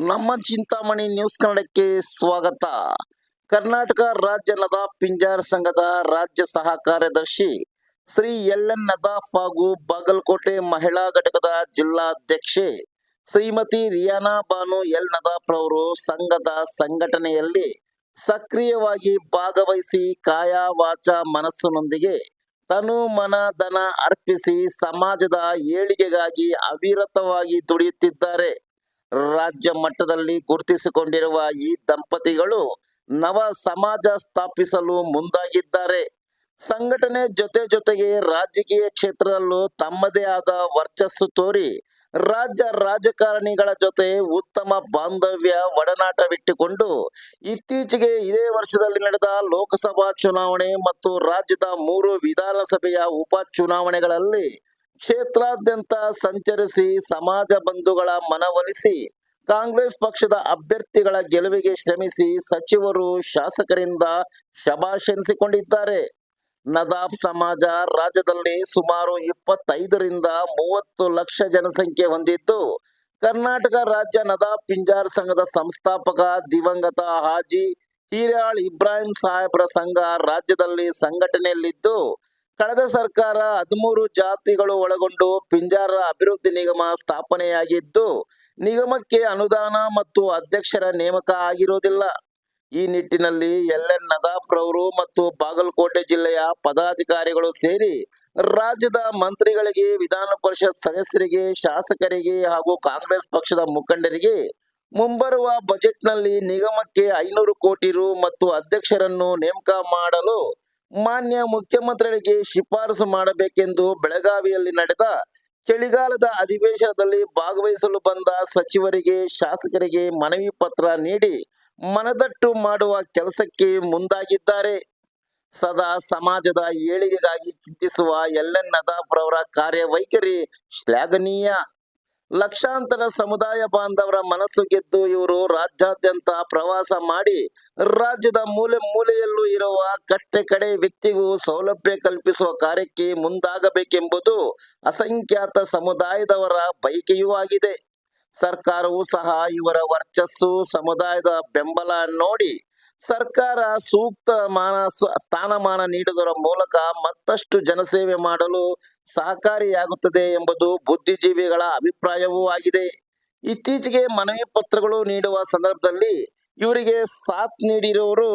ನಮ್ಮ ಚಿಂತಾಮಣಿ ನ್ಯೂಸ್ ಕನ್ನಡಕ್ಕೆ ಸ್ವಾಗತ. ಕರ್ನಾಟಕ ರಾಜ್ಯ ನದಾಫ್ ಪಿಂಜಾರ್ ಸಂಘದ ರಾಜ್ಯ ಸಹ ಕಾರ್ಯದರ್ಶಿ ಶ್ರೀ ಎಲ್ ಎನ್ ನದಾಫ್ ಹಾಗೂ ಬಾಗಲಕೋಟೆ ಮಹಿಳಾ ಘಟಕದ ಜಿಲ್ಲಾಧ್ಯಕ್ಷೆ ಶ್ರೀಮತಿ ರಿಯಾನಾ ಬಾನು ಎಲ್ ನದಾಫ್ ಅವರು ಸಂಘದ ಸಂಘಟನೆಯಲ್ಲಿ ಸಕ್ರಿಯವಾಗಿ ಭಾಗವಹಿಸಿ ಕಾಯ ವಾಚ ಮನಸ್ಸಿನೊಂದಿಗೆ ತನು ಮನ ಧನ ಅರ್ಪಿಸಿ ಸಮಾಜದ ಏಳಿಗೆಗಾಗಿ ಅವಿರತವಾಗಿ ದುಡಿಯುತ್ತಿದ್ದಾರೆ. ರಾಜ್ಯ ಮಟ್ಟದಲ್ಲಿ ಗುರುತಿಸಿಕೊಂಡಿರುವ ಈ ದಂಪತಿಗಳು ನವ ಸಮಾಜ ಸ್ಥಾಪಿಸಲು ಮುಂದಾಗಿದ್ದಾರೆ. ಸಂಘಟನೆ ಜೊತೆ ಜೊತೆಗೆ ರಾಜಕೀಯ ಕ್ಷೇತ್ರದಲ್ಲೂ ತಮ್ಮದೇ ಆದ ವರ್ಚಸ್ಸು ತೋರಿ ರಾಜ್ಯ ರಾಜಕಾರಣಿಗಳ ಜೊತೆ ಉತ್ತಮ ಬಾಂಧವ್ಯ ಒಡನಾಟವಿಟ್ಟುಕೊಂಡು ಇತ್ತೀಚೆಗೆ ಇದೇ ವರ್ಷದಲ್ಲಿ ನಡೆದ ಲೋಕಸಭಾ ಚುನಾವಣೆ ಮತ್ತು ರಾಜ್ಯದ ಮೂರು ವಿಧಾನಸಭೆಯ ಉಪ ಚುನಾವಣೆಗಳಲ್ಲಿ ಕ್ಷೇತ್ರಾದ್ಯಂತ ಸಂಚರಿಸಿ ಸಮಾಜ ಬಂಧುಗಳ ಮನವೊಲಿಸಿ ಕಾಂಗ್ರೆಸ್ ಪಕ್ಷದ ಅಭ್ಯರ್ಥಿಗಳ ಗೆಲುವಿಗೆ ಶ್ರಮಿಸಿ ಸಚಿವರು ಶಾಸಕರಿಂದ ಶಭಾಶನಿಸಿಕೊಂಡಿದ್ದಾರೆ ನದಾಫ್ ಸಮಾಜ ರಾಜ್ಯದಲ್ಲಿ ಸುಮಾರು ಇಪ್ಪತ್ತೈದರಿಂದ ಮೂವತ್ತು ಲಕ್ಷ ಜನಸಂಖ್ಯೆ ಹೊಂದಿದ್ದು, ಕರ್ನಾಟಕ ರಾಜ್ಯ ನದಾಫ್ ಪಿಂಜಾರ್ ಸಂಘದ ಸಂಸ್ಥಾಪಕ ದಿವಂಗತ ಹಾಜಿ ಹಿರಿಯಾಳ್ ಇಬ್ರಾಹಿಂ ಸಾಹೇಬ್ರ ಸಂಘ ರಾಜ್ಯದಲ್ಲಿ ಸಂಘಟನೆಯಲ್ಲಿದ್ದು, ಕಳೆದ ಸರ್ಕಾರ ಹದಿಮೂರು ಜಾತಿಗಳು ಒಳಗೊಂಡು ಪಿಂಜಾರ ಅಭಿವೃದ್ಧಿ ನಿಗಮ ಸ್ಥಾಪನೆಯಾಗಿದ್ದು, ನಿಗಮಕ್ಕೆ ಅನುದಾನ ಮತ್ತು ಅಧ್ಯಕ್ಷರ ನೇಮಕ ಆಗಿರುವುದಿಲ್ಲ. ಈ ನಿಟ್ಟಿನಲ್ಲಿ ಎಲ್ ಎನ್ ಅವರು ಮತ್ತು ಬಾಗಲಕೋಟೆ ಜಿಲ್ಲೆಯ ಪದಾಧಿಕಾರಿಗಳು ಸೇರಿ ರಾಜ್ಯದ ಮಂತ್ರಿಗಳಿಗೆ, ವಿಧಾನ ಪರಿಷತ್ ಸದಸ್ಯರಿಗೆ, ಶಾಸಕರಿಗೆ ಹಾಗೂ ಕಾಂಗ್ರೆಸ್ ಪಕ್ಷದ ಮುಖಂಡರಿಗೆ ಮುಂಬರುವ ಬಜೆಟ್ನಲ್ಲಿ ನಿಗಮಕ್ಕೆ ಐನೂರು ಕೋಟಿ ರು ಮತ್ತು ಅಧ್ಯಕ್ಷರನ್ನು ನೇಮಕ ಮಾಡಲು ಮಾನ್ಯ ಮುಖ್ಯಮಂತ್ರಿಗಳಿಗೆ ಶಿಫಾರಸು ಮಾಡಬೇಕೆಂದು ಬೆಳಗಾವಿಯಲ್ಲಿ ನಡೆದ ಚಳಿಗಾಲದ ಅಧಿವೇಶನದಲ್ಲಿ ಭಾಗವಹಿಸಲು ಬಂದ ಸಚಿವರಿಗೆ, ಶಾಸಕರಿಗೆ ಮನವಿ ಪತ್ರ ನೀಡಿ ಮನದಟ್ಟು ಮಾಡುವ ಕೆಲಸಕ್ಕೆ ಮುಂದಾಗಿದ್ದಾರೆ. ಸದಾ ಸಮಾಜದ ಏಳಿಗೆಗಾಗಿ ಚಿಂತಿಸುವ ಎಲ್ ಎನ್ ನದಾಫ್ ಕಾರ್ಯವೈಖರಿ ಶ್ಲಾಘನೀಯ. ಲಕ್ಷಾಂತರ ಸಮುದಾಯ ಬಾಂಧವರ ಮನಸ್ಸು ಗೆದ್ದು ಇವರು ರಾಜ್ಯಾದ್ಯಂತ ಪ್ರವಾಸ ಮಾಡಿ ರಾಜ್ಯದ ಮೂಲೆ ಮೂಲೆಯಲ್ಲೂ ಇರುವ ಕಟ್ಟೆ ಕಡೆ ವ್ಯಕ್ತಿಗೂ ಸೌಲಭ್ಯ ಕಲ್ಪಿಸುವ ಕಾರ್ಯಕ್ಕೆ ಮುಂದಾಗಬೇಕೆಂಬುದು ಅಸಂಖ್ಯಾತ ಸಮುದಾಯದವರ ಬಯಕೆಯೂ ಆಗಿದೆ. ಸರ್ಕಾರವು ಸಹ ಇವರ ವರ್ಚಸ್ಸು ಸಮುದಾಯದ ಬೆಂಬಲ ನೋಡಿ ಸರ್ಕಾರ ಸೂಕ್ತ ಮಾನ ಸ್ಥಾನಮಾನ ನೀಡುವುದರ ಮೂಲಕ ಮತ್ತಷ್ಟು ಜನಸೇವೆ ಮಾಡಲು ಸಹಕಾರಿಯಾಗುತ್ತದೆ ಎಂಬುದು ಬುದ್ಧಿಜೀವಿಗಳ ಅಭಿಪ್ರಾಯವೂ ಆಗಿದೆ. ಇತ್ತೀಚೆಗೆ ಮನವಿ ಪತ್ರಗಳು ನೀಡುವ ಸಂದರ್ಭದಲ್ಲಿ ಇವರಿಗೆ ಸಾಥ್ ನೀಡಿರುವವರು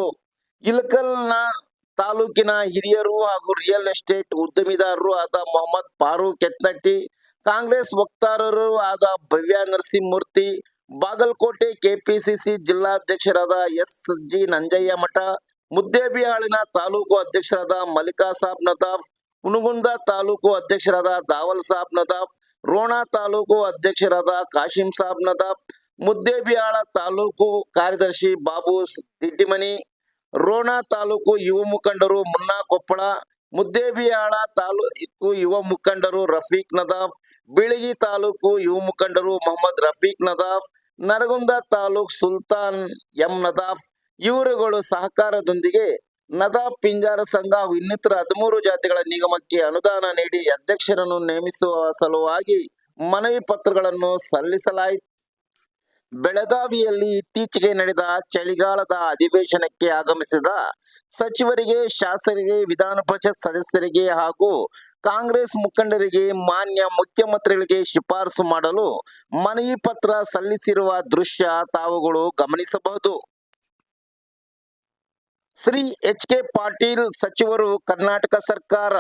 ಇಲಕಲ್ನ ತಾಲೂಕಿನ ಹಿರಿಯರು ಹಾಗೂ ರಿಯಲ್ ಎಸ್ಟೇಟ್ ಉದ್ಯಮಿದಾರರು ಆದ ಮೊಹಮ್ಮದ್ ಫಾರೂಕ್ ಯತ್ನಟ್ಟಿ ಕಾಂಗ್ರೆಸ್ ವಕ್ತಾರರು ಆದ ಭವ್ಯ ನರಸಿಂಹಮೂರ್ತಿ, ಬಾಗಲಕೋಟೆ ಕೆಪಿಸಿಸಿ ಜಿಲ್ಲಾಧ್ಯಕ್ಷರಾದ ಎಸ್ ಜಿ ನಂಜಯ್ಯ ಮಠ, ಮುದ್ದೇಬಿಹಾಳಿನ ತಾಲೂಕು ಅಧ್ಯಕ್ಷರಾದ ಮಲ್ಲಿಕಾ ಸಾಬ್ ನದಾಫ್ ಹುನಗುಂದ ತಾಲೂಕು ಅಧ್ಯಕ್ಷರಾದ ದಾವಲ್ ಸಾಬ್ ನದಾಫ್, ರೋಣ ತಾಲೂಕು ಅಧ್ಯಕ್ಷರಾದ ಕಾಶಿಂ ಸಾಬ್ ನದಾಫ್, ಮುದ್ದೇಬಿಹಾಳ ತಾಲೂಕು ಕಾರ್ಯದರ್ಶಿ ಬಾಬು ದಿಡ್ಡಿಮನಿ ರೋಣ ತಾಲೂಕು ಯುವ ಮುಖಂಡರು ಮುನ್ನಾ ಕೊಪ್ಪಳ, ಮುದ್ದೇಬಿಹಾಳ ತಾಲೂಕು ಯುವ ಮುಖಂಡರು ರಫೀಕ್ ನದಾಫ್ ಬೀಳಗಿ ತಾಲೂಕು ಯುವ ಮುಖಂಡರು ಮೊಹಮ್ಮದ್ ರಫೀಕ್ ನದಾಫ್, ನರಗುಂದ ತಾಲೂಕ್ ಸುಲ್ತಾನ್ ಎಂ ನದಾಫ್ ಇವರುಗಳು ಸಹಕಾರದೊಂದಿಗೆ ನದಾಫ್ ಪಿಂಜಾರ ಸಂಘ ಹಾಗೂ ಇನ್ನಿತರ ಹದಿಮೂರು ಜಾತಿಗಳ ನಿಗಮಕ್ಕೆ ಅನುದಾನ ನೀಡಿ ಅಧ್ಯಕ್ಷರನ್ನು ನೇಮಿಸುವ ಸಲುವಾಗಿ ಮನವಿ ಪತ್ರಗಳನ್ನು ಸಲ್ಲಿಸಲಾಯಿತು. ಬೆಳಗಾವಿಯಲ್ಲಿ ಇತ್ತೀಚೆಗೆ ನಡೆದ ಚಳಿಗಾಲದ ಅಧಿವೇಶನಕ್ಕೆ ಆಗಮಿಸಿದ ಸಚಿವರಿಗೆ, ಶಾಸಕರಿಗೆ, ವಿಧಾನ ಪರಿಷತ್ ಸದಸ್ಯರಿಗೆ ಹಾಗೂ ಕಾಂಗ್ರೆಸ್ ಮುಖಂಡರಿಗೆ ಮಾನ್ಯ ಮುಖ್ಯಮಂತ್ರಿಗಳಿಗೆ ಶಿಫಾರಸು ಮಾಡಲು ಮನವಿ ಪತ್ರ ಸಲ್ಲಿಸಿರುವ ದೃಶ್ಯ ತಾವುಗಳು ಗಮನಿಸಬಹುದು. ಶ್ರೀ ಎಚ್ ಕೆ ಪಾಟೀಲ್ ಸಚಿವರು ಕರ್ನಾಟಕ ಸರ್ಕಾರ,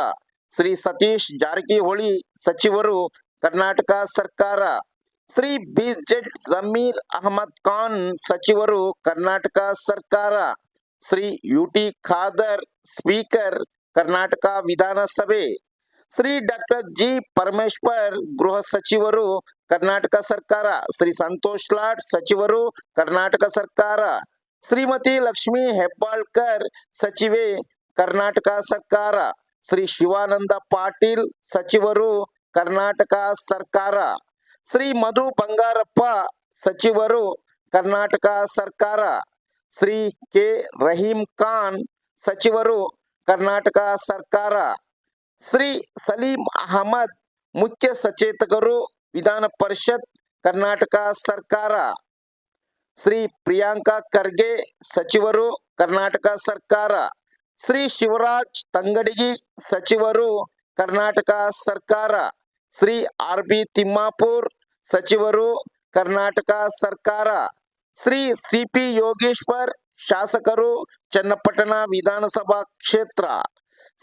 ಶ್ರೀ ಸತೀಶ್ ಜಾರಕಿಹೊಳಿ ಸಚಿವರು ಕರ್ನಾಟಕ ಸರ್ಕಾರ, ಶ್ರೀ ಬಿ ಜೆಡ್ ಜಮೀರ್ ಅಹಮದ್ ಖಾನ್ ಸಚಿವರು ಕರ್ನಾಟಕ ಸರ್ಕಾರ, Shri U T Khader speaker Karnataka Vidhana Sabha Shri doctor G Parameshwar ಗೃಹ ಸಚಿವರು ಕರ್ನಾಟಕ ಸರ್ಕಾರ, ಶ್ರೀ ಸಂತೋಷ್ ಲಾಡ್ ಸಚಿವರು ಕರ್ನಾಟಕ ಸರ್ಕಾರ, ಶ್ರೀಮತಿ ಲಕ್ಷ್ಮಿ ಹೆಬ್ಬಾಳ್ಕರ್ ಸಚಿವೆ ಕರ್ನಾಟಕ ಸರ್ಕಾರ, ಶ್ರೀ ಶಿವಾನಂದ ಪಾಟೀಲ್ ಸಚಿವರು ಕರ್ನಾಟಕ ಸರ್ಕಾರ, ಶ್ರೀ ಮಧು ಬಂಗಾರಪ್ಪ ಸಚಿವರು ಕರ್ನಾಟಕ ಸರ್ಕಾರ, ಶ್ರೀ ಕೆ ರಹೀಂ ಖಾನ್ ಸಚಿವರು ಕರ್ನಾಟಕ ಸರ್ಕಾರ. ಶ್ರೀ ಸಲೀಂ ಅಹಮದ್ ಮುಖ್ಯ ಸಚೇತಕರು ವಿಧಾನ ಪರಿಷತ್ ಕರ್ನಾಟಕ ಸರ್ಕಾರ. ಶ್ರೀ ಪ್ರಿಯಾಂಕಾ ಖರ್ಗೆ ಸಚಿವರು ಕರ್ನಾಟಕ ಸರ್ಕಾರ. ಶ್ರೀ ಶಿವರಾಜ್ ತಂಗಡಿಗಿ ಸಚಿವರು ಕರ್ನಾಟಕ ಸರ್ಕಾರ. ಶ್ರೀ ಆರ್ ಬಿ ತಿಮ್ಮಾಪುರ್ ಸಚಿವರು ಕರ್ನಾಟಕ ಸರ್ಕಾರ. ಶ್ರೀ ಸಿ ಪಿ ಯೋಗೇಶ್ವರ್ ಶಾಸಕರು ಚನ್ನಪಟ್ಟಣ ವಿಧಾನಸಭಾ ಕ್ಷೇತ್ರ.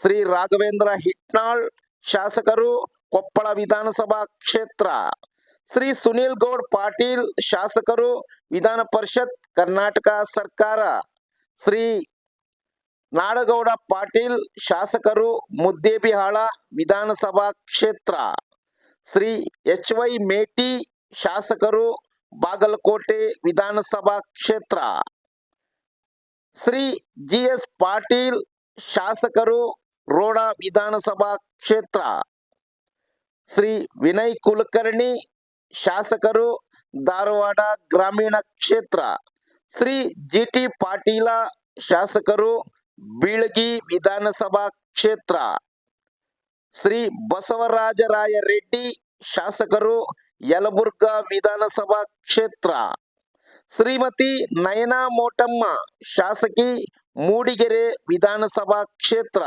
ಶ್ರೀ ರಾಘವೇಂದ್ರ ಹಿಟ್ನಾಳ್, ಶಾಸಕರು, ಕೊಪ್ಪಳ ವಿಧಾನಸಭಾ ಕ್ಷೇತ್ರ. ಶ್ರೀ ಸುನೀಲ್ ಗೌಡ್ ಪಾಟೀಲ್, ಶಾಸಕರು, ವಿಧಾನ ಪರಿಷತ್, ಕರ್ನಾಟಕ ಸರ್ಕಾರ. ಶ್ರೀ ನಾಡಗೌಡ ಪಾಟೀಲ್, ಶಾಸಕರು, ಮುದ್ದೇಬಿಹಾಳ ವಿಧಾನಸಭಾ ಕ್ಷೇತ್ರ. ಶ್ರೀ ಎಚ್ ವೈ ಮೇಟಿ, ಶಾಸಕರು, ಬಾಗಲಕೋಟೆ ವಿಧಾನಸಭಾ ಕ್ಷೇತ್ರ. ಶ್ರೀ ಜಿ ಎಸ್ ಪಾಟೀಲ್, ಶಾಸಕರು ರೋಣ ವಿಧಾನಸಭಾ ಕ್ಷೇತ್ರ. ಶ್ರೀ ವಿನಯ್ ಕುಲಕರ್ಣಿ, ಶಾಸಕರು, ಧಾರವಾಡ ಗ್ರಾಮೀಣ ಕ್ಷೇತ್ರ. ಶ್ರೀ ಜಿ ಟಿ ಪಾಟೀಲ, ಶಾಸಕರು, ಬೀಳಗಿ ವಿಧಾನಸಭಾ ಕ್ಷೇತ್ರ. ಶ್ರೀ ಬಸವರಾಜರಾಯ ರೆಡ್ಡಿ ಶಾಸಕರು, ಯಲಬುರ್ಗಾ ವಿಧಾನಸಭಾ ಕ್ಷೇತ್ರ. ಶ್ರೀಮತಿ ನಯನಾ ಮೋಟಮ್ಮ, ಶಾಸಕಿ, ಮೂಡಿಗೆರೆ ವಿಧಾನಸಭಾ ಕ್ಷೇತ್ರ.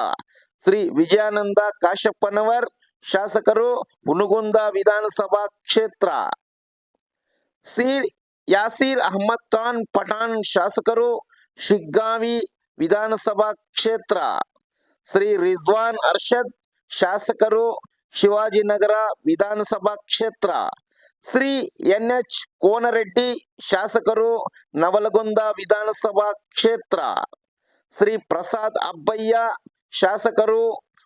ಶ್ರೀ ವಿಜಯಾನಂದ ಕಾಶಪ್ಪನವರ್, ಶಾಸಕರು ಹುನಗುಂದ ವಿಧಾನಸಭಾ ಕ್ಷೇತ್ರ. ಸಿ. ಯಾಸೀರ್ ಅಹಮದ್ ಖಾನ್ ಪಠಾಣ್ ಶಾಸಕರು ಶಿಗ್ಗಾವಿ ವಿಧಾನಸಭಾ ಕ್ಷೇತ್ರ. ಶ್ರೀ ರಿಜ್ವಾನ್ ಅರ್ಷದ್ ಶಾಸಕರು ಶಿವಾಜಿನಗರ ವಿಧಾನಸಭಾ ಕ್ಷೇತ್ರ. ಶ್ರೀ ಎನ್ ಎಚ್ ಕೋನರೆಡ್ಡಿ ಶಾಸಕರು ನವಲಗುಂದ ವಿಧಾನಸಭಾ ಕ್ಷೇತ್ರ. ಶ್ರೀ ಪ್ರಸಾದ್ ಅಬ್ಬಯ್ಯ ಶಾಸಕರು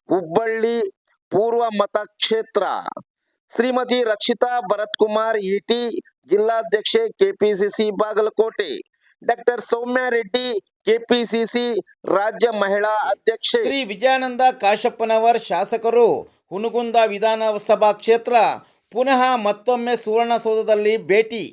ಹುಬ್ಬಳ್ಳಿ ಪೂರ್ವ ಮತಕ್ಷೇತ್ರ ಶ್ರೀಮತಿ ರಕ್ಷಿತಾ ಭರತ್ ಕುಮಾರ್ ಇಟಿ ಜಿಲ್ಲಾಧ್ಯಕ್ಷೆ, KPCC Bagalkot. Doctor Soumya Reddy KPCC ರಾಜ್ಯ ಮಹಿಳಾ ಅಧ್ಯಕ್ಷೆ. ಶ್ರೀ ವಿಜಯಾನಂದ ಕಾಶಪ್ಪನವರ್ ಶಾಸಕರು, ಹುನಗುಂದ ವಿಧಾನಸಭಾ ಕ್ಷೇತ್ರ. ಪುನಃ ಮತ್ತೊಮ್ಮೆ ಸುವರ್ಣಸೌಧದಲ್ಲಿ ಭೇಟಿ.